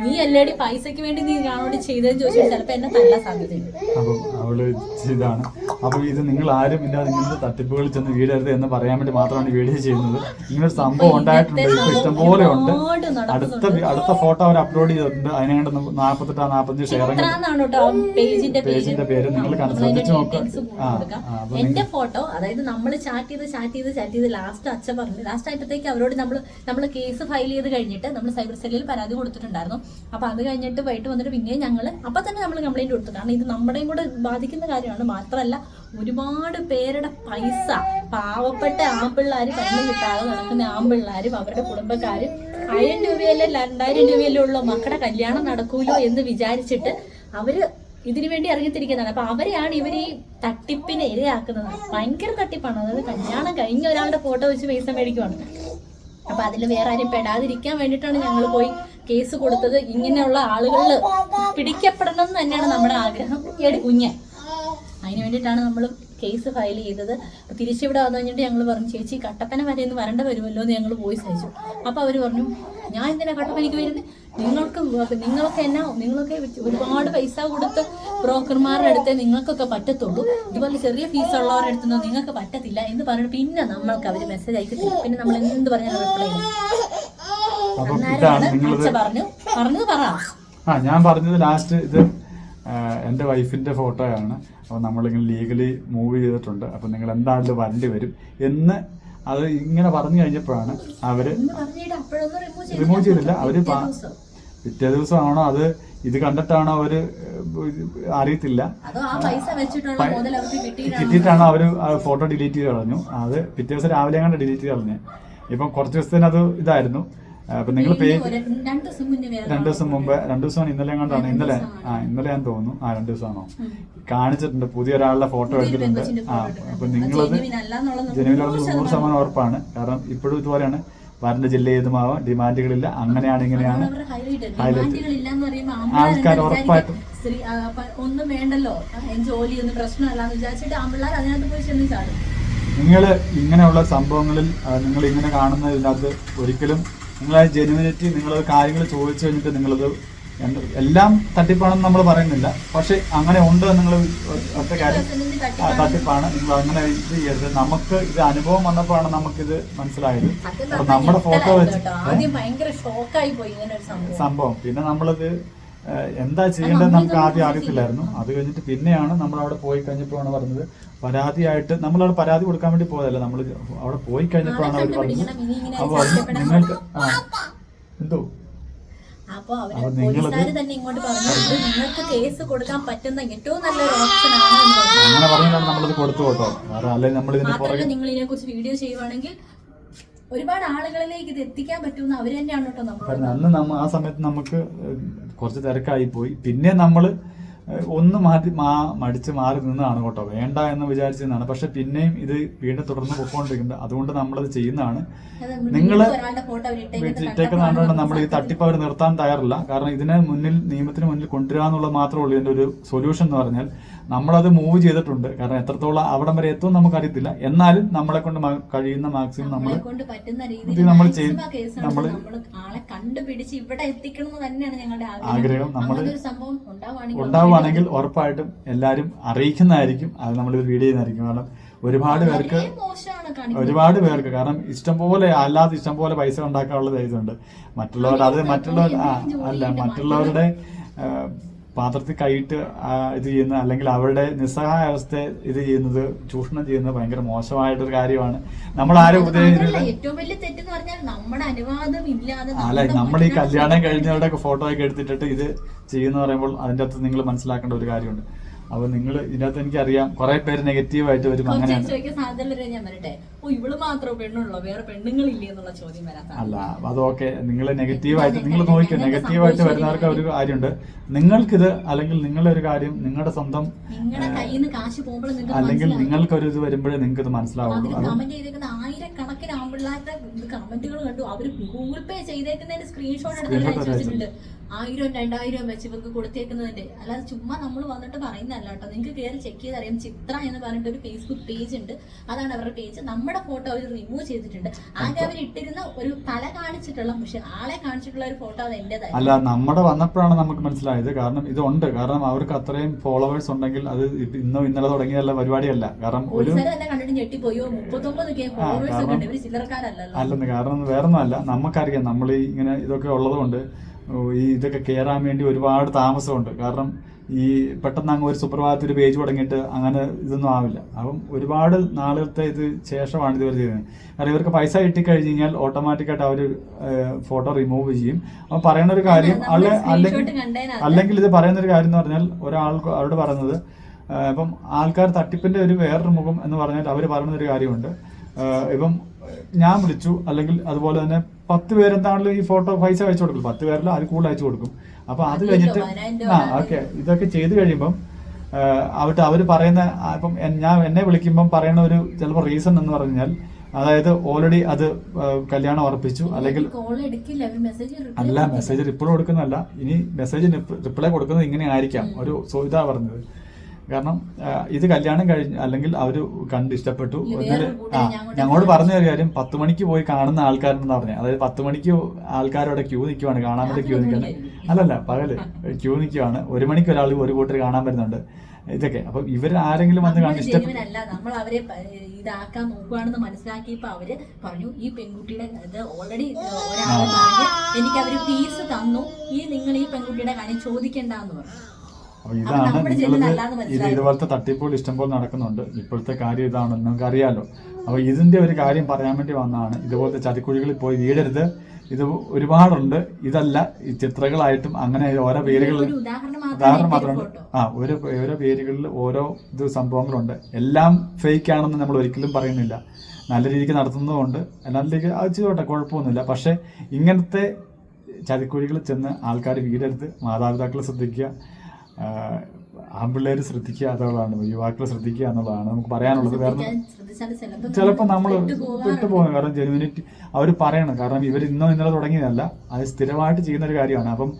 നീ അല്ലേടി പൈസയ്ക്ക് വേണ്ടി നീ ഞാനോട് ചെയ്തതെന്ന് ചോദിച്ചാൽ ചിലപ്പോൾ എന്നെ തല്ലാൻ സാധ്യതയുണ്ട്. അപ്പം അവൾ ഇതാണ്. അപ്പം ഇത് നിങ്ങൾ ആരും ഇല്ലാതെ ഇങ്ങനത്തെ തട്ടിപ്പുകളിൽ ചെന്ന് വീടരുത് എന്ന് പറയാൻ വേണ്ടി മാത്രമാണ് വീഡിയോ ചെയ്യുന്നത്. ഇങ്ങനൊരു സംഭവം ഉണ്ടായിട്ടുണ്ട്. ഇപ്പൊ ഇഷ്ടംപോലെ ഉണ്ട്. അടുത്ത അടുത്ത ഫോട്ടോ അവർ അപ്ലോഡ് ചെയ്തിട്ടുണ്ട്. അതിനെ കണ്ട് നാൽപ്പത്തഞ്ച് ഷെയർ ഷെയറിംഗ് പേജിന്റെ പേര്. നിങ്ങൾ ശ്രദ്ധിച്ചു എന്റെ ഫോട്ടോ അതായത് നമ്മൾ ചാറ്റ് ചെയ്ത് ചാറ്റ് ചെയ്ത് ചാറ്റ് ചെയ്ത് ലാസ്റ്റ് അച്ഛൻ പറഞ്ഞു. ലാസ്റ്റ് ആയിട്ടത്തേക്ക് അവരോട് നമ്മൾ നമ്മൾ കേസ് ഫയൽ ചെയ്ത് കഴിഞ്ഞിട്ട് നമ്മൾ സൈബർ സെല്ലിൽ പരാതി കൊടുത്തിട്ടുണ്ടായിരുന്നു. അപ്പൊ അത് കഴിഞ്ഞിട്ട് വൈകിട്ട് വന്നിട്ട് പിന്നെയും ഞങ്ങൾ അപ്പൊ തന്നെ നമ്മൾ കംപ്ലൈന്റ് കൊടുത്തു. കാരണം ഇത് നമ്മുടെയും കൂടെ ബാധിക്കുന്ന കാര്യമാണ്. മാത്രമല്ല ഒരുപാട് പേരുടെ പൈസ പാവപ്പെട്ട ആമ്പിള്ളാര് കണ്ണു കിട്ടാതെ നടക്കുന്ന ആമ്പിള്ളാരും അവരുടെ കുടുംബക്കാരും ആയിരം രൂപയല്ലേ രണ്ടായിരം രൂപയല്ലേ ഉള്ളൂ മക്കളുടെ കല്യാണം നടക്കൂലോ എന്ന് വിചാരിച്ചിട്ട് അവർ ഇതിനു വേണ്ടി ഇറങ്ങിത്തിരിക്കുന്നതാണ്. അപ്പൊ അവരെയാണ് ഇവർ ഈ തട്ടിപ്പിന് ഇരയാക്കുന്നത്. ഭയങ്കര തട്ടിപ്പാണ്. അതായത് കല്യാണം കഴിഞ്ഞ ഒരാളുടെ ഫോട്ടോ വെച്ച് പൈസ മേടിക്കുവാണ്. അപ്പൊ അതിൽ വേറെ ആരും പെടാതിരിക്കാൻ വേണ്ടിയിട്ടാണ് ഞങ്ങൾ പോയി കേസ് കൊടുത്തത്. ഇങ്ങനെയുള്ള ആളുകളിൽ പിടിക്കപ്പെടണം എന്ന് തന്നെയാണ് നമ്മുടെ ആഗ്രഹം. കുഞ്ഞ്. അതിന് വേണ്ടിയിട്ടാണ് നമ്മൾ കേസ് ഫയൽ ചെയ്തത്. അപ്പോൾ തിരിച്ചിവിടെ വന്നു കഴിഞ്ഞിട്ട് ഞങ്ങൾ പറഞ്ഞു ചേച്ചി കട്ടപ്പന വരെ ഒന്ന് വരണ്ട വരുമല്ലോ എന്ന് ഞങ്ങൾ പോയി അയച്ചു. അപ്പോൾ അവർ പറഞ്ഞു ഞാൻ എന്തിനാ കട്ടപ്പനയ്ക്ക് വരുന്നത് നിങ്ങൾക്ക് നിങ്ങൾക്ക് എന്നാ നിങ്ങളൊക്കെ ഒരുപാട് പൈസ കൊടുത്ത് ബ്രോക്കർമാരുടെ അടുത്ത് നിങ്ങൾക്കൊക്കെ പറ്റത്തുള്ളൂ. ഇതുപോലെ ചെറിയ ഫീസ് ഉള്ളവരുടെ അടുത്തൊന്നും നിങ്ങൾക്ക് പറ്റത്തില്ല എന്ന് പറഞ്ഞിട്ട് പിന്നെ നമ്മൾക്ക് അവർ മെസ്സേജ് അയക്കത്തില്ല. പിന്നെ നമ്മൾ എന്ത് പറഞ്ഞാൽ റിപ്ലൈ അന്നേരമാണ് പറഞ്ഞു. പറഞ്ഞത് പറ. ആ ഞാൻ പറഞ്ഞത് ലാസ്റ്റ് ഇത് എന്റെ എന്റെ വൈഫിന്റെ ഫോട്ടോയാണ് അപ്പോൾ നമ്മളിങ്ങനെ ലീഗലി മൂവ് ചെയ്തിട്ടുണ്ട്. അപ്പോൾ നിങ്ങൾ എന്താണെങ്കിലും വരേണ്ടി വരും എന്ന് അത് ഇങ്ങനെ പറഞ്ഞു കഴിഞ്ഞപ്പോഴാണ് അവർ റിമൂവ് ചെയ്തില്ല. അവർ പിറ്റേ ദിവസമാണോ അത് ഇത് കണ്ടിട്ടാണോ അവർ അറിയത്തില്ല. കിട്ടിയിട്ടാണോ അവർ ഫോട്ടോ ഡിലീറ്റ് ചെയ്ത് കളഞ്ഞു. അത് പിറ്റേ ദിവസം രാവിലെ കണ്ട് ഡിലീറ്റ് ചെയ്ത് കളഞ്ഞു. ഇപ്പം കുറച്ച് ദിവസത്തിന് അത് ഇതായിരുന്നു. അപ്പം നിങ്ങൾ പേ രണ്ട് ദിവസം മുമ്പ് രണ്ടു ദിവസമാണ് ഇന്നലെ കണ്ടാണ്? ഇന്നലെ? ആ ഇന്നലെ ഞാൻ തോന്നുന്നു. ആ രണ്ടു ദിവസമാണോ? കാണിച്ചിട്ടുണ്ട്. പുതിയ ഒരാളുടെ ഫോട്ടോ എടുത്തിട്ടുണ്ട്. ആ. അപ്പൊ നിങ്ങളത് ജനുവിനുള്ള നൂറ് ശതമാനം ഉറപ്പാണ്. കാരണം ഇപ്പോഴും ഇതുപോലെയാണ്. വരന്റെ ജില്ല ഏതുമാവാം ഡിമാൻഡുകളില്ല. അങ്ങനെയാണ് ഇങ്ങനെയാണ്. ആൾക്കാർ ഉറപ്പായിട്ടും. ഒന്നും വേണ്ടല്ലോ. പ്രശ്നമല്ലാന്ന് വിചാരിച്ചിട്ട് ആമ്പിള്ളേർ അതിനകത്ത് പോയി ചെന്ന് ചാടും. നിങ്ങൾ ഇങ്ങനെയുള്ള സംഭവങ്ങളിൽ നിങ്ങൾ ഇങ്ങനെ കാണുന്നതിനകത്ത് ഒരിക്കലും നിങ്ങളെ ജെനുവിനിറ്റി നിങ്ങൾ കാര്യങ്ങൾ ചോദിച്ചു കഴിഞ്ഞിട്ട് നിങ്ങളത് എല്ലാം തട്ടിപ്പാണെന്ന് നമ്മൾ പറയുന്നില്ല. പക്ഷെ അങ്ങനെ ഉണ്ട് നിങ്ങൾ ഒറ്റ കാര്യം തട്ടിപ്പാണ്. നിങ്ങൾ അങ്ങനെ ഇത് ചെയ്യരുത്. നമുക്ക് ഇത് അനുഭവം വന്നപ്പോഴാണ് നമുക്കിത് മനസ്സിലായത്. നമ്മുടെ ഫോട്ടോ വെച്ച് സംഭവം. പിന്നെ നമ്മളിത് എന്താ ചെയ്യേണ്ടത് നമുക്ക് ആദ്യം അറിയത്തില്ലായിരുന്നു. അത് കഴിഞ്ഞിട്ട് പിന്നെയാണ് നമ്മൾ അവിടെ പോയി കഴിഞ്ഞപ്പോഴാണ് പറഞ്ഞത് പരാതിയായിട്ട് നമ്മൾ അവിടെ പരാതി കൊടുക്കാൻ വേണ്ടി പോയതല്ല നമ്മൾ അവിടെ പോയി കഴിഞ്ഞപ്പോഴാണ് അവർ പറഞ്ഞത്. അപ്പോൾ നിങ്ങൾക്ക് ആ എന്തോ? അപ്പൊ അവർ അപ്പൊ നിങ്ങളത് പോലീസുകാർ തന്നെ ഇങ്ങോട്ട് നിങ്ങൾക്ക് കേസ് കൊടുക്കാൻ പറ്റുന്ന ഏറ്റവും നല്ലൊരു ഓപ്ഷൻ ആണ്. അങ്ങനെ പറഞ്ഞാണ് നമ്മളത് കൊടുത്തു കേട്ടോ. അല്ലെങ്കിൽ നമ്മൾ ഇതിന്റെ മാത്രമല്ല നിങ്ങൾ ഇതിനെ കുറിച്ച് വീഡിയോ ചെയ്യുവാണെങ്കിൽ ഒരുപാട് ആളുകളിലേക്ക് ഇത് എത്തിക്കാൻ പറ്റുമെന്ന് അവർ തന്നെയാണ് കേട്ടോ നമ്മൾ അന്ന് നമ്മ ആ സമയത്ത് നമുക്ക് കുറച്ച് തിരക്കായി പോയി. പിന്നെ നമ്മൾ ഒന്ന് മാറ്റി മാ മടിച്ച് മാറി നിന്നതാണ് കേട്ടോ. വേണ്ട എന്ന് വിചാരിച്ചതാണ് പക്ഷെ പിന്നെയും ഇത് വീണ്ടും തുടർന്ന് പൊക്കോണ്ടിരിക്കുന്നത് അതുകൊണ്ട് നമ്മളത് ചെയ്യുന്നതാണ്. നിങ്ങൾ ഇട്ടേക്കുന്നതുകൊണ്ട് നമ്മൾ ഈ തട്ടിപ്പ് അവർ നിർത്താൻ തയ്യാറില്ല. കാരണം ഇതിനെ മുന്നിൽ നിയമത്തിന് മുന്നിൽ കൊണ്ടുവരാന്നുള്ളത് മാത്രമേ ഉള്ളൂ. ഇതിന്റെ ഒരു സൊല്യൂഷൻ എന്ന് പറഞ്ഞാൽ നമ്മളത് മൂവ് ചെയ്തിട്ടുണ്ട്. കാരണം എത്രത്തോളം അവിടം വരെ എത്തും നമുക്കറിയത്തില്ല. എന്നാലും നമ്മളെ കൊണ്ട് കഴിയുന്ന മാക്സിമം നമ്മൾ നമ്മൾ ചെയ്യും. നമ്മൾ ആളെ കണ്ടുപിടിച്ച് ഇവിടെ എത്തിക്കണം തന്നെയാണ് ഞങ്ങളുടെ ആഗ്രഹം. നമ്മൾ ഉണ്ടാവുകയാണെങ്കിൽ ഉറപ്പായിട്ടും എല്ലാവരും അറിയിക്കുന്നതായിരിക്കും. അത് നമ്മൾ വീഡിയോ ചെയ്യുന്നതായിരിക്കും. കാരണം ഒരുപാട് പേർക്ക് ഒരുപാട് പേർക്ക് കാരണം ഇഷ്ടം പോലെ അല്ലാതെ ഇഷ്ടം പോലെ പൈസ ഉണ്ടാക്കാനുള്ള ഇതുണ്ട് മറ്റുള്ളവർ അത് മറ്റുള്ളവർ അല്ല മറ്റുള്ളവരുടെ പാത്രത്തിൽ കൈയിട്ട് ഇത് ചെയ്യുന്ന അല്ലെങ്കിൽ അവരുടെ നിസ്സഹായ അവസ്ഥ ഇത് ചെയ്യുന്നത് ചൂഷണം ചെയ്യുന്നത് ഭയങ്കര മോശമായിട്ടൊരു കാര്യമാണ്. നമ്മൾ ആരും അല്ല നമ്മൾ ഈ കല്യാണം കഴിഞ്ഞവരുടെ ഫോട്ടോ ഒക്കെ എടുത്തിട്ടിട്ട് ഇത് ചെയ്യുന്ന പറയുമ്പോൾ അതിന്റെ അകത്ത് നിങ്ങൾ മനസ്സിലാക്കേണ്ട ഒരു കാര്യമുണ്ട്. അപ്പോൾ നിങ്ങൾ ഇതിനകത്ത് എനിക്കറിയാം കുറെ പേര് നെഗറ്റീവായിട്ട് വരും അങ്ങനെ ഞാൻ വരട്ടെ ഓ ഇവൾ മാത്രമേ പെണ്ണുള്ളൂ? വേറെ പെണ്ണുങ്ങളില്ലേ എന്നുള്ള ചോദ്യം വരാൻ അല്ല അതൊക്കെ നിങ്ങൾ നെഗറ്റീവായിട്ട് നിങ്ങൾ നോക്കിയോ നെഗറ്റീവായിട്ട് വരുന്നവർക്ക് ഒരു കാര്യമുണ്ട്. നിങ്ങൾക്കിത് അല്ലെങ്കിൽ നിങ്ങളുടെ ഒരു കാര്യം നിങ്ങളുടെ സ്വന്തം നിങ്ങളുടെ കയ്യിൽ നിന്ന് കാശ് പോകുമ്പോൾ നിങ്ങൾക്ക് അല്ലെങ്കിൽ നിങ്ങൾക്കൊരു ഇത് വരുമ്പോഴേ നിങ്ങൾക്ക് ഇത് മനസ്സിലാവുള്ളൂ ആയിരക്കണക്കിന് ആമ്പിള്ളാരുടെ കമന്റുകൾ കണ്ടു. അവർ ഗൂഗിൾ പേ ചെയ്തേക്കുന്നതിന്റെ സ്ക്രീൻഷോട്ട് എടുത്ത് അയച്ചു. വെച്ചിട്ടുണ്ട്. ആയിരം രണ്ടായിരം വെച്ച് ഇവർക്ക് കൊടുത്തേക്കുന്നതിന്റെ. അല്ലാതെ ചുമ്മാ നമ്മൾ വന്നിട്ട് പറയുന്നതല്ല കേട്ടോ. നിങ്ങൾക്ക് കയറി ചെക്ക് ചെയ്ത് അറിയാം. ചിത്ര എന്ന് പറഞ്ഞിട്ട് ഒരു ഫേസ്ബുക്ക് പേജ് ഉണ്ട്. അതാണ് അവരുടെ പേജ് നമ്മുടെ ഫോട്ടോ അവർ റിമൂവ് ചെയ്തിട്ടുണ്ട്. ആകെ അവർ ഇട്ടിരുന്ന ഒരു തല കാണിച്ചിട്ടുള്ള പക്ഷെ ആളെ കാണിച്ചിട്ടുള്ള ഒരു ഫോട്ടോ അത് എന്റെ അല്ല നമ്മുടെ വന്നപ്പോഴാണ് നമുക്ക് മനസ്സിലായത്. കാരണം ഇതുണ്ട്. കാരണം അവർക്ക് അത്രയും ഫോളോവേഴ്സ് ഉണ്ടെങ്കിൽ അത് ഇന്നോ ഇന്നലെ തുടങ്ങിയല്ല പരിപാടിയല്ല. കാരണം ഒരു തന്നെ കണ്ടിട്ട് ഞെട്ടിപ്പോയോ. മുപ്പത്തൊമ്പത് കെ ഫോളോവേഴ്സ് കാരണം- അല്ലെന്ന് കാരണം വേറൊന്നുമല്ല. നമുക്കറിയാം നമ്മൾ ഇങ്ങനെ ഇതൊക്കെ ഉള്ളതുകൊണ്ട് ഈ ഇതൊക്കെ കയറാൻ വേണ്ടി ഒരുപാട് താമസമുണ്ട്. കാരണം ഈ പെട്ടെന്ന് അങ്ങ് ഒരു സുപ്രഭാതത്തിൽ ഒരു പേജ് തുടങ്ങിയിട്ട് അങ്ങനെ ഇതൊന്നും ആവില്ല. അപ്പം ഒരുപാട് നാളത്തെ ഇത് ശേഷമാണ് ഇതുവരെ ചെയ്യുന്നത് കാരണം ഇവർക്ക് പൈസ കിട്ടിക്കഴിഞ്ഞ് കഴിഞ്ഞാൽ ഓട്ടോമാറ്റിക്കായിട്ട് അവർ ഫോട്ടോ റിമൂവ് ചെയ്യും. അപ്പം പറയുന്ന ഒരു കാര്യം അല്ലെ അല്ലെങ്കിൽ അല്ലെങ്കിൽ ഇത് പറയുന്ന ഒരു കാര്യം എന്ന് പറഞ്ഞാൽ ഒരാൾ അവരോട് പറയുന്നത് അപ്പം ഇപ്പം ആൾക്കാർ തട്ടിപ്പിന്റെ ഒരു വേറൊരു മുഖം എന്ന് പറഞ്ഞാൽ അവർ പറയുന്ന ഒരു കാര്യമുണ്ട്. ഇപ്പം ഞാൻ വിളിച്ചു അല്ലെങ്കിൽ അതുപോലെ തന്നെ പത്ത് പേരെന്താണല്ലോ ഈ ഫോട്ടോ പൈസ അയച്ചു കൊടുക്കും പത്ത് പേരിൽ അത് കൂടുതൽ അയച്ചു കൊടുക്കും? അപ്പൊ അത് കഴിഞ്ഞിട്ട് ആ ഓക്കെ. ഇതൊക്കെ ചെയ്തു കഴിയുമ്പം അവിടെ അവർ പറയുന്ന ഇപ്പം ഞാൻ എന്നെ വിളിക്കുമ്പം പറയുന്ന ഒരു ചിലപ്പോൾ റീസൺ എന്ന് പറഞ്ഞാൽ അതായത് ഓൾറെഡി അത് കല്യാണം ഉറപ്പിച്ചു അല്ലെങ്കിൽ അല്ല മെസ്സേജ് റിപ്ലൈ കൊടുക്കുന്നതല്ല ഇനി മെസ്സേജ് റിപ്ലൈ കൊടുക്കുന്നത് ഇങ്ങനെ ആയിരിക്കാം ഒരു ഇതാ പറഞ്ഞത്. കാരണം ഇത് കല്യാണം കഴിഞ്ഞ് അല്ലെങ്കിൽ അവർ കണ്ട് ഇഷ്ടപ്പെട്ടു. ആ ഞങ്ങളോട് പറഞ്ഞ ഒരു കാര്യം പത്ത് മണിക്ക് പോയി കാണുന്ന ആൾക്കാരെന്ന് പറഞ്ഞത് അതായത് പത്ത് മണിക്ക് ആൾക്കാരവിടെ ക്യൂ നിൽക്കുവാണ് കാണാൻ വേണ്ടി ക്യൂ നിൽക്കുന്നത് അല്ലല്ല പകൽ ക്യൂ നിൽക്കുവാണ്. ഒരു മണിക്ക് ഒരാൾ ഒരു കൂട്ടർ കാണാൻ വരുന്നുണ്ട്. ഇതൊക്കെ. അപ്പൊ ഇവർ ആരെങ്കിലും വന്ന് കാണാൻ ഇഷ്ടപ്പെട്ടു. നമ്മൾ അവരെ ഇതാക്കാൻ നോക്കുകയാണെന്ന് മനസ്സിലാക്കിയപ്പോ അവർ പറഞ്ഞു ഈ പെൺകുട്ടിയുടെ ഇത് ഓൾറെഡി ഒരാളെ പറഞ്ഞ് എനിക്ക് അവർ ഫീസ് തന്നു. ഈ നിങ്ങൾ ഈ പെൺകുട്ടിയുടെ കാര്യം ചോദിക്കേണ്ടെന്ന് പറഞ്ഞു. ഇതാണ് ഇത്. ഇതുപോലത്തെ തട്ടിപ്പുകൾ ഇഷ്ടംപോലെ നടക്കുന്നുണ്ട്. ഇപ്പോഴത്തെ കാര്യം ഇതാണെന്ന് നിങ്ങൾക്ക് അറിയാലോ അപ്പൊ ഇതിന്റെ ഒരു കാര്യം പറയാൻ വേണ്ടി വന്നതാണ്. ഇതുപോലത്തെ ചതിക്കുഴികളിൽ പോയി വീടരുത് ഇത് ഒരുപാടുണ്ട്. ഇതല്ല. ഈ ചിത്രങ്ങളായിട്ടും അങ്ങനെ ഓരോ പേരുകൾ ഒരു ഉദാഹരണം മാത്രമാണ് മാത്രമുണ്ട്. ആ ഓരോ ഓരോ പേരുകളിൽ ഓരോ ഇത് സംഭവങ്ങളുണ്ട്. എല്ലാം ഫേക്ക് ആണെന്ന് നമ്മൾ ഒരിക്കലും പറയുന്നില്ല. നല്ല രീതിക്ക് നടത്തുന്നതുകൊണ്ട് നല്ല രീതിക്ക് അത് ചെയ്തോട്ടെ കുഴപ്പമൊന്നുമില്ല. പക്ഷേ ഇങ്ങനത്തെ ചതിക്കുഴികളിൽ ചെന്ന് ആൾക്കാർ വീടരുത് മാതാപിതാക്കളെ ശ്രദ്ധിക്കുക. ആൺപിള്ളേർ ശ്രദ്ധിക്കുക എന്നുള്ളതാണ് യുവാക്കൾ ശ്രദ്ധിക്കുക എന്നുള്ളതാണ് നമുക്ക് പറയാനുള്ളത്. കാരണം ചിലപ്പോൾ നമ്മൾ. വിട്ടുപോകും കാരണം ജെനുവിനിറ്റി അവർ പറയണം. കാരണം ഇവർ ഇന്നോ ഇന്നലെ തുടങ്ങിയതല്ല. അത് സ്ഥിരമായിട്ട് ചെയ്യുന്ന ഒരു കാര്യമാണ്. അപ്പം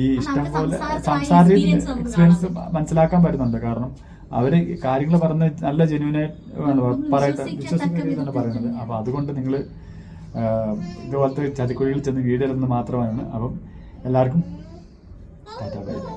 ഈ ഇഷ്ടം പോലെ സംസാര എക്സ്പീരിയൻസ് മനസ്സിലാക്കാൻ പറ്റുന്നുണ്ട്. കാരണം അവർ കാര്യങ്ങൾ പറഞ്ഞ നല്ല ജെനുവിനായിട്ട് പറയട്ടെ വിശ്വസിക്കുന്ന പറയുന്നത് അപ്പൊ അതുകൊണ്ട് നിങ്ങൾ ഇതുപോലത്തെ ചതിക്കുഴിയിൽ ചെന്ന് വീടരുന്ന് മാത്രമാണ്. അപ്പം എല്ലാവർക്കും ടാറ്റാ ബൈ ബൈ.